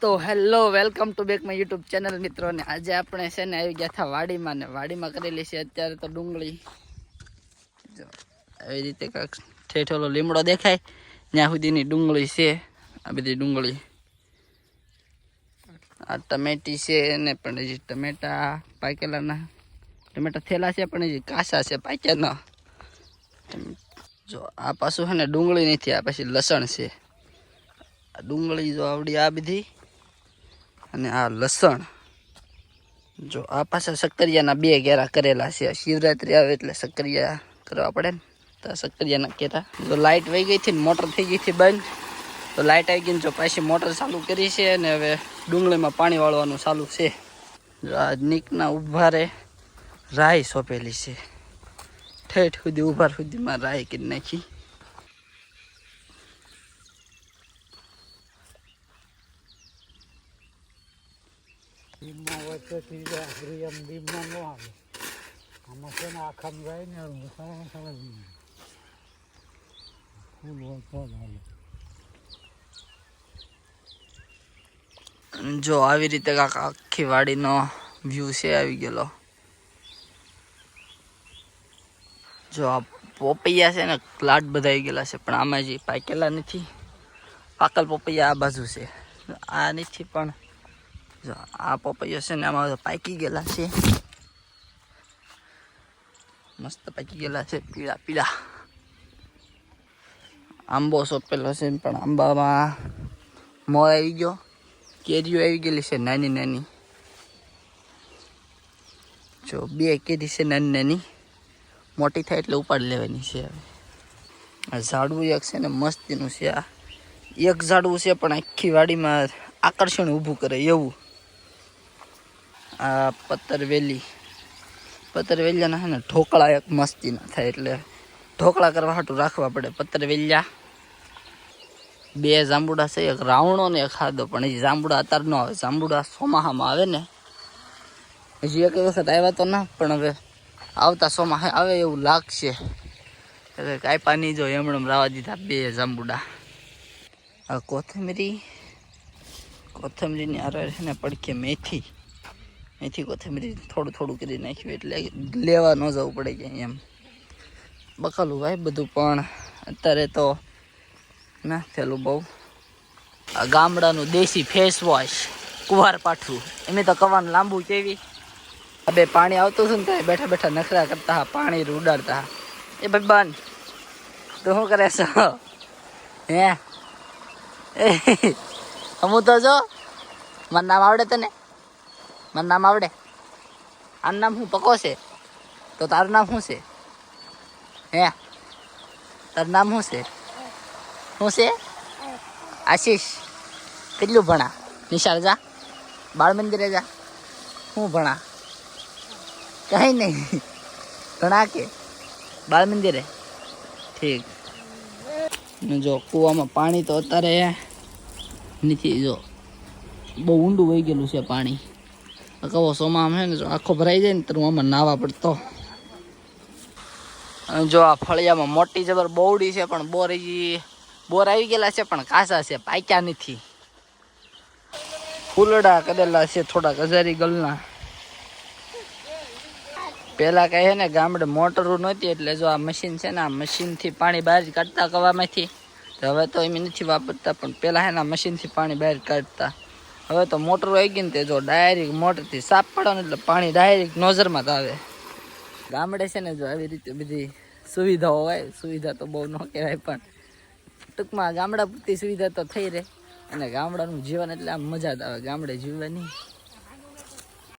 તો hello welcome to back my YouTube channel મિત્રો ને આજે આપણે છે ને આવી ગયા હતા વાડીમાં ને વાડીમાં કરેલી છે અત્યારે તો ડુંગળી. જો, આવી રીતે કાંક ઠેઠોલો લીમડો દેખાય. ત્યાં સુધીની ડુંગળી છે, આ બધી ડુંગળી. આ ટમેટી છે ને પણ હજી ટમેટા પાકેલાના. ટમેટા થેલા છે પણ હજી કાસા છે પાક્યા ના જો, આ પાછું છે ને ડુંગળી નથી આ પછી લસણ છે. ડુંગળી જો આવડી આ બધી અને આ લસણ. જો આ પાછા સક્કરિયાના બે ઘેરા કરેલા છે. શિવરાત્રી આવે એટલે સક્કરિયા કરવા પડે ને. તો સક્કરિયાના ઘેરા. જો લાઇટ વહી ગઈ હતી ને મોટર થઈ ગઈ હતી બંધ. તો લાઇટ આવી ગઈ ને જો પાછી મોટર ચાલુ કરી છે અને હવે ડુંગળીમાં પાણી વાળવાનું ચાલુ છે. જો આ નીકના ઊભા રે રાય સોંપેલી છે. ઠેઠ સુધી ઉભાર સુધીમાં રાય કરી નાખી. એમ બીમમાં ન આવે. આમાં છે ને હોય જો આવી. રીતે કાંક આખી વાડીનો વ્યૂ છે, આવી ગયેલો. જો આ પોપૈયા છે ને લાટ બધાઈ ગયેલા છે, પણ આમાં જે પાકેલા નથી. પાકલ પોપૈયા આ બાજુ છે. આ નથી પણ આ પોપૈયો છે ને આમાં પાકી ગયેલા છે. મસ્ત પાકી ગયેલા છે, પીળા પીળા. આંબો સોંપેલો છે પણ આંબામાં મોર આવી ગયો. કેરીઓ આવી ગયેલી છે નાની નાની. જો, બે કેરી છે નાની નાની. મોટી થાય એટલે ઉપાડી લેવાની છે હવે. આ ઝાડવું એક છે ને મસ્તીનું છે આ. એક ઝાડવું છે પણ આખી વાડીમાં આકર્ષણ ઊભું કરે એવું. આ પતરવેલી પતરવેલિયાના છે ને ઢોકળા એક મસ્તીના થાય એટલે ઢોકળા કરવા હાટું રાખવા પડે. પતરવેલિયા બે જાંબુડા છે, એક રાવણો ને એક ખાધો પણ એ જાંબુડા અત્યારે ન આવે. જાંબુડા સોમાહામાં આવે ને. હજી એક વખત આવ્યા તો ના, પણ હવે આવતા સોમાહે આવે એવું લાગશે. એટલે કાંઈ નહીં જો એમણે રાવા દીધા બે જાંબુડા. આ કોથમીરી. કોથમીરીની આરે છે ને પડખે મેથી. મેથી કોથમરી થોડું થોડું કરી નાખ્યું એટલે લેવા ન જવું પડે ક્યાંય એમ. બકાલું ભાઈ બધું પણ અત્યારે તો ના થયેલું બહુ. આ ગામડાનું દેશી ફેસ વોશ કુવાર પાઠવું એમ તો કવાનું લાંબુ કેવી? બે પાણી આવતું હતું ને તો બેઠા બેઠા નખરા કરતા પાણી ઉડાડતા એ ભાઈ બન તો શું કરે છો? હે? હું તો જો, મારું નામ આવડે તને? મારું નામ આવડે. આનું નામ શું? પકો છે. તો તારું નામ શું છે? હે? તારું નામ શું છે? શું છે? આશીષ. કેટલું ભણા? નિશાળ જા. બાળ મંદિરે જા. હું ભણા? કંઈ નહીં. ભણા કે? બાળ મંદિરે ઠીક જો કૂવામાં પાણી તો અત્યારે નથી જો બહુ ઊંડું વહી ગયેલું છે પાણી. કહો સોમાં છે ને, જો આખો ભરાઈ જાય ને, તો આમાં નાવા પડતો. જો આ ફળિયામાં મોટી જબર બોવડી છે, પણ બોર બોર આવી ગયેલા છે, પણ કાસા છે, પાક્યા નથી. ફૂલડા કરેલા છે, થોડાક હજારી ગલના. પેલા કહે ને, ગામડે મોટરો નહોતી, એટલે જો આ મશીન છે ને, આ મશીનથી પાણી બહાર કાઢતા કવામાંથી. હવે તો એમ નથી વાપરતા, પણ પેલા હે ને મશીનથી પાણી બહાર કાઢતા. હવે તો મોટરો આવી ગઈ ને તે જો ડાયરેક્ટ મોટરથી સાફ પડવાનું એટલે પાણી ડાયરેક્ટ નોઝરમાં જ આવે. ગામડે છે ને જો આવી રીતે બધી સુવિધાઓ હોય, સુવિધા તો બહુ ન કહેવાય પણ ટૂંકમાં ગામડા પૂરતી સુવિધા તો થઈ રહે. અને ગામડાનું જીવન એટલે આમ મજા જ આવે. ગામડે જીવવાની